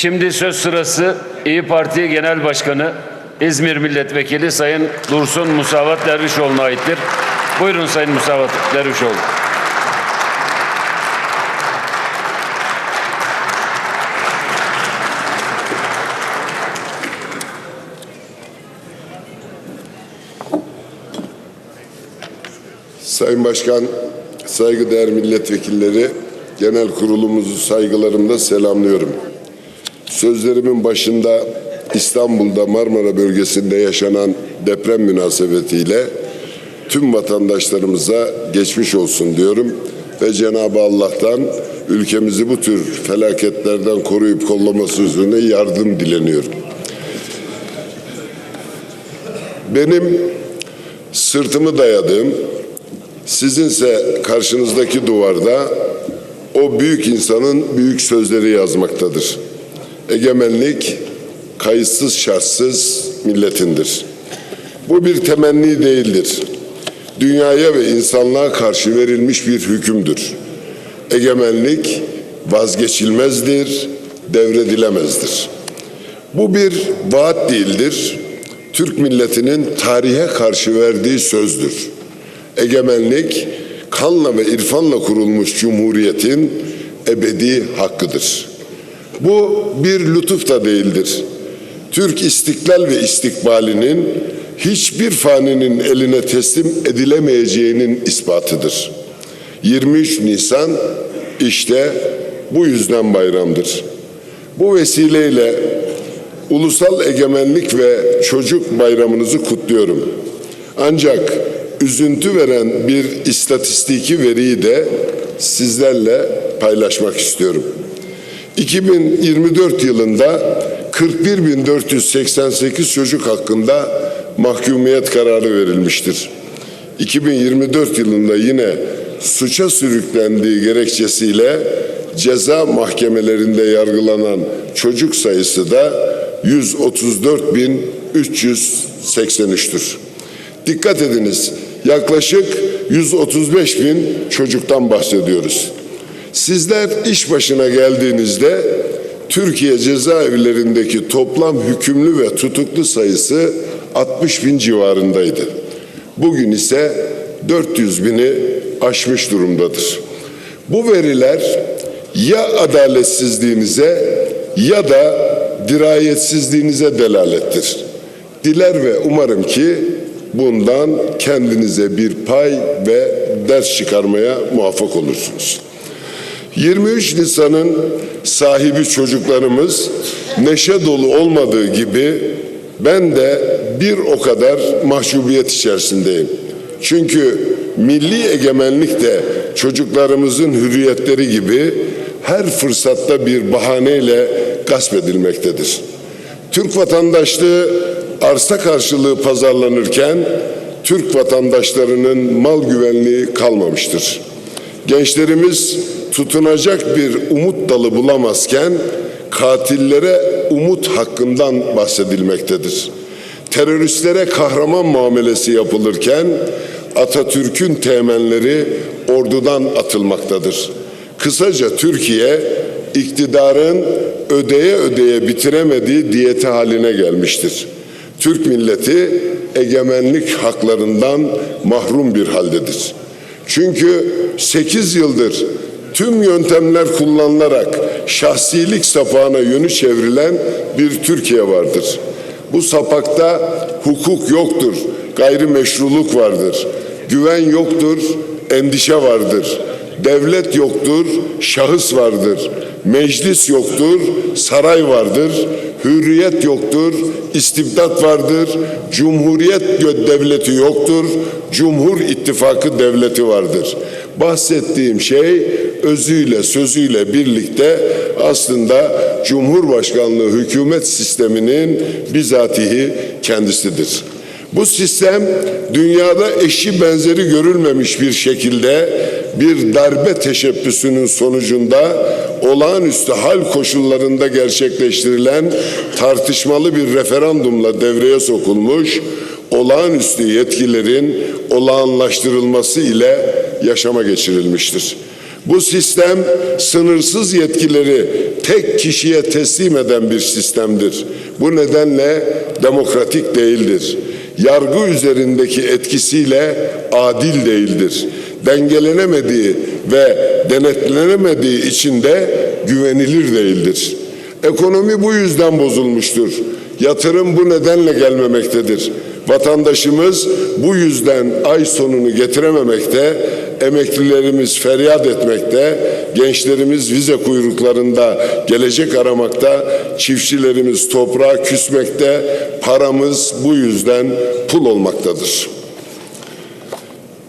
Şimdi söz sırası İyi Parti Genel Başkanı İzmir Milletvekili Sayın Dursun Musavat Dervişoğlu'na aittir. Buyurun Sayın Musavat Dervişoğlu. Sayın Başkan, saygıdeğer milletvekilleri, genel kurulumuzu saygılarımla selamlıyorum. Sözlerimin başında İstanbul'da Marmara bölgesinde yaşanan deprem münasebetiyle tüm vatandaşlarımıza geçmiş olsun diyorum ve Cenab-ı Allah'tan ülkemizi bu tür felaketlerden koruyup kollaması üzerine yardım dileniyorum. Benim sırtımı dayadığım, sizinse karşınızdaki duvarda o büyük insanın büyük sözleri yazmaktadır. Egemenlik kayıtsız şartsız milletindir. Bu bir temenni değildir. Dünyaya ve insanlığa karşı verilmiş bir hükümdür. Egemenlik vazgeçilmezdir, devredilemezdir. Bu bir vaat değildir. Türk milletinin tarihe karşı verdiği sözdür. Egemenlik kanla ve irfanla kurulmuş cumhuriyetin ebedi hakkıdır. Bu bir lütuf da değildir. Türk istiklal ve istikbalinin hiçbir faninin eline teslim edilemeyeceğinin ispatıdır. 23 Nisan işte bu yüzden bayramdır. Bu vesileyle Ulusal Egemenlik ve Çocuk Bayramınızı kutluyorum. Ancak üzüntü veren bir istatistiki veriyi de sizlerle paylaşmak istiyorum. 2024 yılında 41.488 çocuk hakkında mahkumiyet kararı verilmiştir. 2024 yılında yine suça sürüklendiği gerekçesiyle ceza mahkemelerinde yargılanan çocuk sayısı da 134.383'tür. Dikkat ediniz yaklaşık 135 bin çocuktan bahsediyoruz. Sizler iş başına geldiğinizde Türkiye cezaevlerindeki toplam hükümlü ve tutuklu sayısı 60 bin civarındaydı. Bugün ise 400 bini aşmış durumdadır. Bu veriler ya adaletsizliğinize ya da dirayetsizliğinize delalettir. Diler ve umarım ki bundan kendinize bir pay ve ders çıkarmaya muvaffak olursunuz. 23 Nisan'ın sahibi çocuklarımız neşe dolu olmadığı gibi ben de bir o kadar mahcubiyet içerisindeyim. Çünkü milli egemenlik de çocuklarımızın hürriyetleri gibi her fırsatta bir bahaneyle gasp edilmektedir. Türk vatandaşlığı arsa karşılığı pazarlanırken Türk vatandaşlarının mal güvenliği kalmamıştır. Gençlerimiz tutunacak bir umut dalı bulamazken katillere umut hakkından bahsedilmektedir. Teröristlere kahraman muamelesi yapılırken Atatürk'ün temenleri ordudan atılmaktadır. Kısaca Türkiye iktidarın ödeye ödeye bitiremediği diyeti haline gelmiştir. Türk milleti egemenlik haklarından mahrum bir haldedir. Çünkü 8 yıldır tüm yöntemler kullanılarak şahsilik sapağına yönü çevrilen bir Türkiye vardır. Bu sapakta hukuk yoktur, gayrimeşruluk vardır. Güven yoktur, endişe vardır. Devlet yoktur, şahıs vardır. Meclis yoktur, saray vardır. Hürriyet yoktur, istibdat vardır. Cumhuriyet devleti yoktur, Cumhur İttifakı devleti vardır. Bahsettiğim şey özüyle sözüyle birlikte aslında Cumhurbaşkanlığı hükümet sisteminin bizatihi kendisidir. Bu sistem dünyada eşi benzeri görülmemiş bir şekilde bir darbe teşebbüsünün sonucunda olağanüstü hal koşullarında gerçekleştirilen tartışmalı bir referandumla devreye sokulmuş, olağanüstü yetkilerin olağanlaştırılması ile yaşama geçirilmiştir. Bu sistem sınırsız yetkileri tek kişiye teslim eden bir sistemdir. Bu nedenle demokratik değildir. Yargı üzerindeki etkisiyle adil değildir. Dengelenemediği ve denetlenemediği için de güvenilir değildir. Ekonomi bu yüzden bozulmuştur. Yatırım bu nedenle gelmemektedir. Vatandaşımız bu yüzden ay sonunu getirememekte, emeklilerimiz feryat etmekte, gençlerimiz vize kuyruklarında gelecek aramakta, çiftçilerimiz toprağa küsmekte, paramız bu yüzden pul olmaktadır.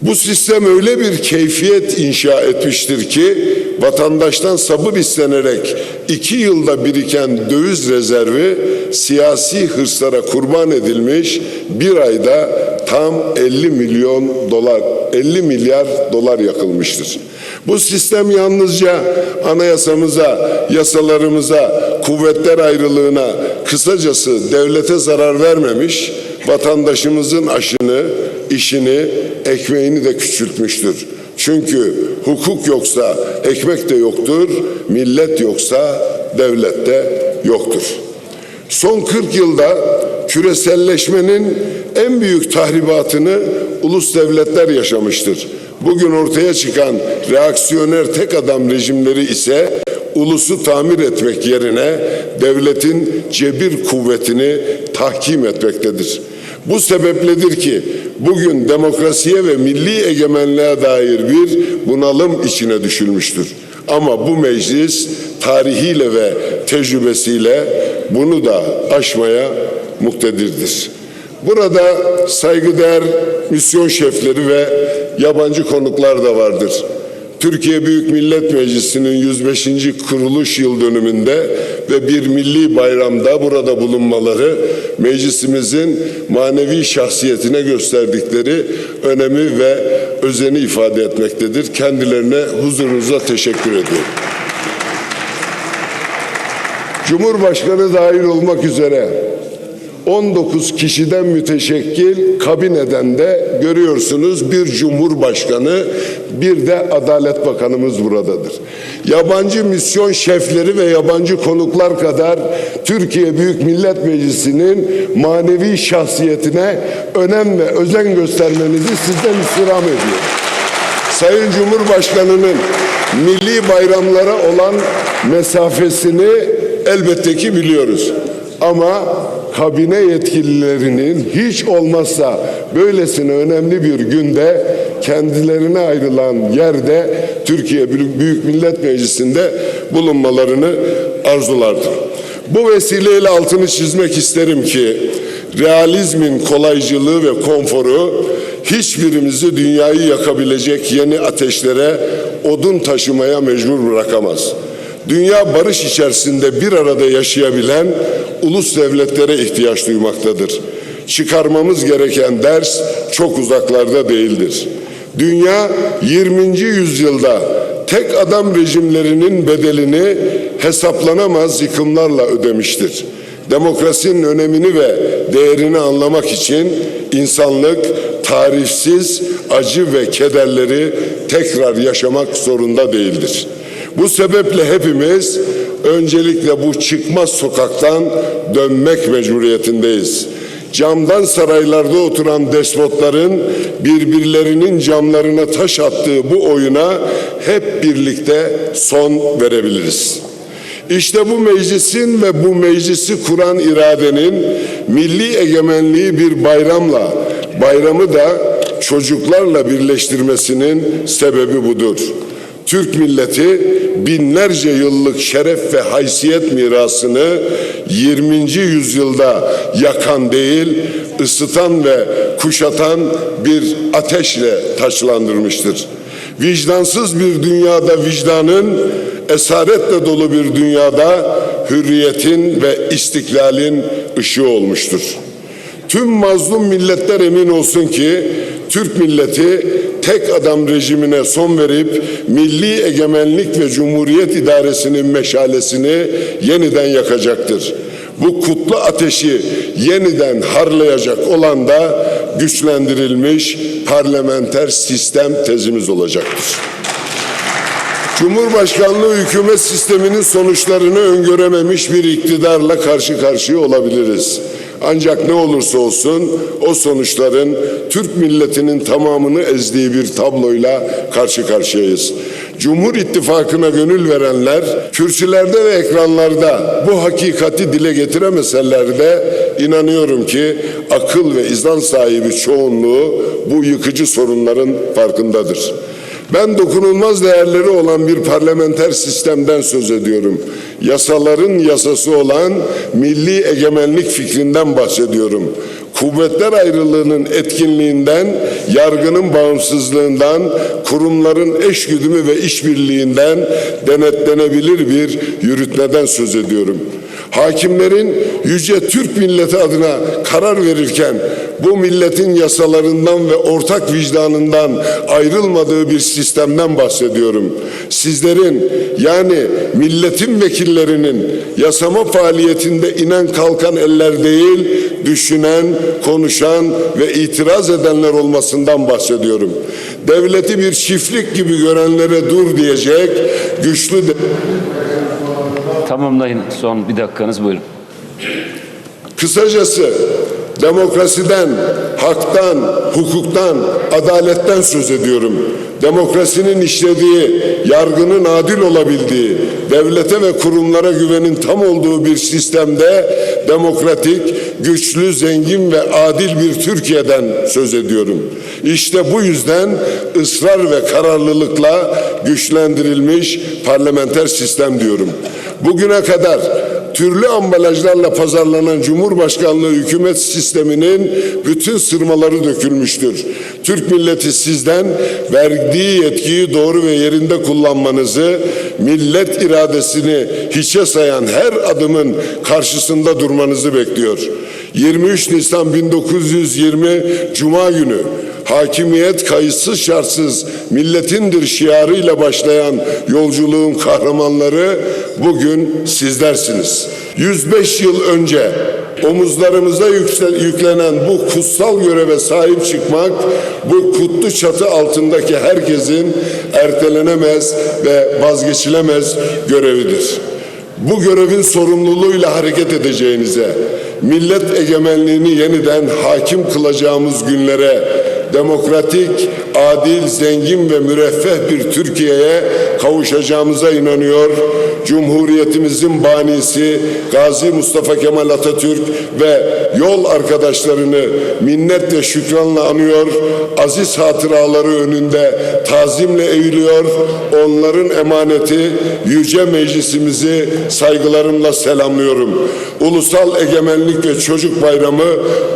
Bu sistem öyle bir keyfiyet inşa etmiştir ki vatandaştan sabır istenerek iki yılda biriken döviz rezervi siyasi hırslara kurban edilmiş bir ayda tam 50 milyon dolar 50 milyar dolar yakılmıştır. Bu sistem yalnızca anayasamıza, yasalarımıza, kuvvetler ayrılığına, kısacası devlete zarar vermemiş, vatandaşımızın aşını, işini, ekmeğini de küçültmüştür. Çünkü hukuk yoksa ekmek de yoktur, millet yoksa devlet de yoktur. Son 40 yılda küreselleşmenin en büyük tahribatını ulus devletler yaşamıştır. Bugün ortaya çıkan reaksiyoner tek adam rejimleri ise ulusu tamir etmek yerine devletin cebir kuvvetini tahkim etmektedir. Bu sebepledir ki bugün demokrasiye ve milli egemenliğe dair bir bunalım içine düşülmüştür. Ama bu meclis tarihiyle ve tecrübesiyle bunu da aşmaya muktedirdir. Burada saygıdeğer misyon şefleri ve yabancı konuklar da vardır. Türkiye Büyük Millet Meclisi'nin 105. kuruluş yıl dönümünde ve bir milli bayramda burada bulunmaları meclisimizin manevi şahsiyetine gösterdikleri önemi ve özeni ifade etmektedir. Kendilerine huzurunuza teşekkür ediyorum. Cumhurbaşkanı dahil olmak üzere 19 kişiden müteşekkil kabineden de görüyorsunuz bir cumhurbaşkanı bir de adalet bakanımız buradadır. Yabancı misyon şefleri ve yabancı konuklar kadar Türkiye Büyük Millet Meclisi'nin manevi şahsiyetine önem ve özen göstermenizi sizden istirham ediyorum. Sayın Cumhurbaşkanı'nın milli bayramlara olan mesafesini elbette ki biliyoruz. Ama kabine yetkililerinin hiç olmazsa böylesine önemli bir günde kendilerine ayrılan yerde Türkiye Büyük Millet Meclisi'nde bulunmalarını arzulardım. Bu vesileyle altını çizmek isterim ki realizmin kolaycılığı ve konforu hiçbirimizi dünyayı yakabilecek yeni ateşlere odun taşımaya mecbur bırakamaz. Dünya barış içerisinde bir arada yaşayabilen ulus devletlere ihtiyaç duymaktadır. Çıkarmamız gereken ders çok uzaklarda değildir. Dünya 20. yüzyılda tek adam rejimlerinin bedelini hesaplanamaz yıkımlarla ödemiştir. Demokrasinin önemini ve değerini anlamak için insanlık tarifsiz acı ve kederleri tekrar yaşamak zorunda değildir. Bu sebeple hepimiz öncelikle bu çıkmaz sokaktan dönmek mecburiyetindeyiz. Camdan saraylarda oturan despotların birbirlerinin camlarına taş attığı bu oyuna hep birlikte son verebiliriz. İşte bu meclisin ve bu meclisi kuran iradenin milli egemenliği bir bayramla, bayramı da çocuklarla birleştirmesinin sebebi budur. Türk milleti binlerce yıllık şeref ve haysiyet mirasını 20. yüzyılda yakan değil, ısıtan ve kuşatan bir ateşle taçlandırmıştır. Vicdansız bir dünyada vicdanın, esaretle dolu bir dünyada hürriyetin ve istiklalin ışığı olmuştur. Tüm mazlum milletler emin olsun ki Türk milleti tek adam rejimine son verip milli egemenlik ve cumhuriyet idaresinin meşalesini yeniden yakacaktır. Bu kutlu ateşi yeniden harlayacak olan da güçlendirilmiş parlamenter sistem tezimiz olacaktır. Cumhurbaşkanlığı hükümet sisteminin sonuçlarını öngörememiş bir iktidarla karşı karşıya olabiliriz. Ancak ne olursa olsun o sonuçların Türk milletinin tamamını ezdiği bir tabloyla karşı karşıyayız. Cumhur İttifakı'na gönül verenler kürsülerde ve ekranlarda bu hakikati dile getiremeseler de inanıyorum ki akıl ve izan sahibi çoğunluğu bu yıkıcı sorunların farkındadır. Ben dokunulmaz değerleri olan bir parlamenter sistemden söz ediyorum. Yasaların yasası olan milli egemenlik fikrinden bahsediyorum. Kuvvetler ayrılığının etkinliğinden, yargının bağımsızlığından, kurumların eşgüdümü ve işbirliğinden denetlenebilir bir yürütmeden söz ediyorum. Hakimlerin yüce Türk milleti adına karar verirken bu milletin yasalarından ve ortak vicdanından ayrılmadığı bir sistemden bahsediyorum. Sizlerin yani milletin vekillerinin yasama faaliyetinde inen kalkan eller değil, düşünen, konuşan ve itiraz edenler olmasından bahsediyorum. Devleti bir çiftlik gibi görenlere dur diyecek güçlü de Tamamlayın son bir dakikanız buyurun. Kısacası demokrasiden, haktan, hukuktan, adaletten söz ediyorum. Demokrasinin işlediği, yargının adil olabildiği, devlete ve kurumlara güvenin tam olduğu bir sistemde demokratik, güçlü, zengin ve adil bir Türkiye'den söz ediyorum. İşte bu yüzden ısrar ve kararlılıkla güçlendirilmiş parlamenter sistem diyorum. Bugüne kadar türlü ambalajlarla pazarlanan Cumhurbaşkanlığı hükümet sisteminin bütün sırmaları dökülmüştür. Türk milleti sizden verdiği yetkiyi doğru ve yerinde kullanmanızı, millet iradesini hiçe sayan her adımın karşısında durmanızı bekliyor. 23 Nisan 1920 Cuma günü hakimiyet kayıtsız şartsız milletindir şiarıyla başlayan yolculuğun kahramanları bugün sizlersiniz. 105 yıl önce omuzlarımıza yüksel- yüklenen bu kutsal göreve sahip çıkmak bu kutlu çatı altındaki herkesin ertelenemez ve vazgeçilemez görevidir bu görevin sorumluluğuyla hareket edeceğinize, millet egemenliğini yeniden hakim kılacağımız günlere, demokratik, adil, zengin ve müreffeh bir Türkiye'ye kavuşacağımıza inanıyor. Cumhuriyetimizin banisi Gazi Mustafa Kemal Atatürk ve yol arkadaşlarını minnetle şükranla anıyor. Aziz hatıraları önünde tazimle eğiliyor. Onların emaneti yüce meclisimizi saygılarımla selamlıyorum. Ulusal Egemenlik ve Çocuk Bayramı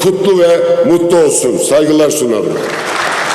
kutlu ve mutlu olsun. Saygılar sunarım. Thank you.